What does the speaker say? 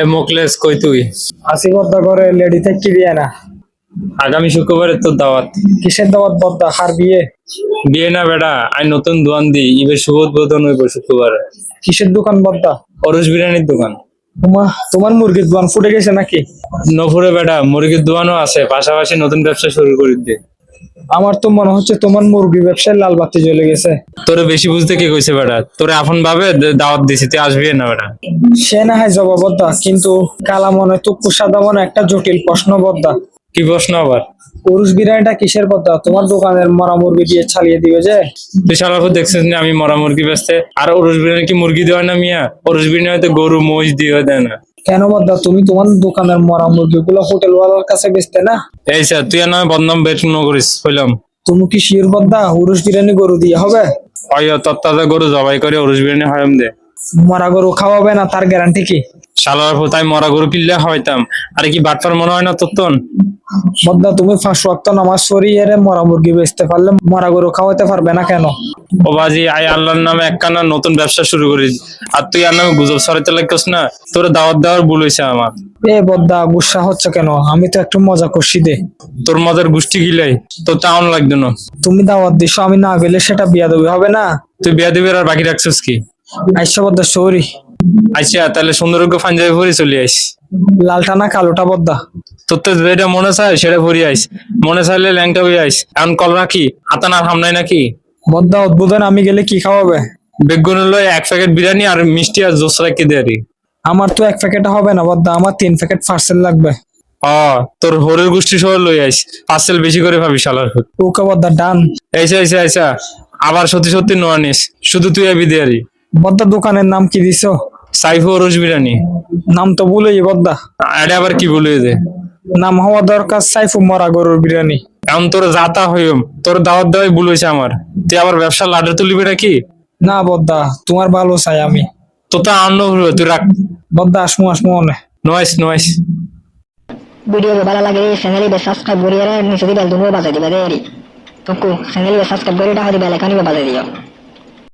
এ মোকলেস কই তুই? আসি বদ্দা করে লেডি থেকে দিয়ে না? আগামী শুক্রবারে তোর দাওয়াত। কিসের দাওয়াত বদ্দা? হার বিয়ে? বিয়ে না বেটা আই নতুন দোয়ান দি ইবে শুভ উদ্বোধন হইব শুক্রবারে। কিসের দোকান বদ্দা? অরুষ বিরিয়ানির দোকান। তোমার তোমার মুরগির দোকান ফুটে গেছে নাকি? নফুরে বেটা মুরগির দোকানও আছে পাশাপাশি নতুন ব্যবসা শুরু করে দে আমার তো মনে হচ্ছে তোমার মুরগি ব্যবসায় লাল বাতি জ্বলে গেছে। তোরে বেশি বুঝতে কে কইছে বেটা? তোরে আপন ভাবে দাওয়াত দিছি তুই আসবি না বেটা? সে না হয় জবাবদ্দা কিন্তু কালা মনে তুক্কু সাদা মনে একটা জটিল প্রশ্ন বদ্দা কি প্রশ্ন আবার? পুরুষ বিরিয়ানিটা কিসের বদ্দা তোমার দোকানের মরা মুরগি দিয়ে ছালিয়ে দিবে যে? তুই সারাফু দেখছিস না আমি মরা মুরগি বেচতে? আর অরুষ বিরিয়ানি কি মুরগি দেওয়া না মিয়া? অরুষ বিরিয়ানি হয়তো গরু মহিষ দিয়ে দেয় না। কেন বদ্দা তুমি তোমার দোকানের মরা মুরগিগুলো হোটেল ওয়ালার কাছে বেচতে না? এই স্যার তুই আর নয় বদনাম বেট ন করিস কইলাম তুমি কি শিওর বদ্দা পুরুষ বিরিয়ানি গরু দিয়ে হবে? অয় তত্তাজা গরু জবাই করে অরুষ বিরিয়ানি হয়ম দে মরা গরু খাওয়াবে না তার গ্যারান্টি কি? শালার তাই মরা গরু কিনলে হয়তাম। আরে কি বাটপার মনে হয় না তোর বদ্দা তুমি ফাঁস ওয়াক্ত নামাজ সরিয়ে মরা মুরগি বেচতে পারলে মরা গরু খাওয়াতে পারবে না কেন? ও বাজি আই আল্লাহর নামে একখানা নতুন ব্যবসা শুরু করিস। আর তুই আর নামে গুজব সরাইতে লাগছিস না? তোর দাওয়াত দেওয়ার ভুল হয়েছে আমার। এ বদ্দা গুসা হচ্ছে কেন? আমি তো একটু মজা করছি দে। তোর মজার গোষ্ঠী গিলাই তোর তাউন লাগতো না। তুমি দাওয়াত দিছো আমি না গেলে সেটা বিয়া দেবে হবে না? তুই বিয়া দিবি আর বাকি রাখছিস কি? আইসা বদ্দা সরি। আচ্ছা তাহলে সুন্দরজ্ঞ পাঞ্জাবি পরে চলে আইস। লালটা না কালোটা বদ্দা? তোর তো যেটা মনে চায় সেটা পরে আইস। মনে চাইলে ল্যাংটা হয়ে আইস। এখন কল রাখি হাতান আর হামনাই নাকি? বদ্দা উদ্বোধন আমি গেলে কি খাওয়াবে? বেগুন হলো এক প্যাকেট বিরিয়ানি আর মিষ্টি আর জোস রাখি দেয়ারি? আমার তো এক প্যাকেট হবে না বদ্দা আমার তিন প্যাকেট পার্সেল লাগবে। ও তোর হরের গোষ্ঠী সহ লই আইস। পার্সেল বেশি করে ভাবি শালার ওকে বদ্দা ডান। এইসা এইসা এইসা। আবার সত্যি সত্যি নোয়া নিস শুধু তুই আবি দেয়ারি। বদ্দা দোকানের নাম কি দিছো? সাইফু রোজ বিরিয়ানি। নাম তো ভুলেই বদ্দা। আরে আবার কি বলে দে? নাম হওয়া দরকার সাইফু মরা গরুর বিরিয়ানি। এখন তোর যাতা হইম তোর দাওয়াত দেওয়াই ভুল হয়েছে আমার। তুই আবার ব্যবসা লাডে তুলিবি নাকি? না বদ্দা তোমার ভালো চাই আমি। তোর তো আনন্দ হইব তুই রাখ। বদ্দা আসমু আসমু অনে। Noise noise. ভিডিও ভালো লাগে চ্যানেল সাবস্ক্রাইব করিয়ে নিচে দিবে দুনো বাজাই দিবে দেরি তোকে চ্যানেল সাবস্ক্রাইব করে টাকা দিবে নিবে বাজাই দিও।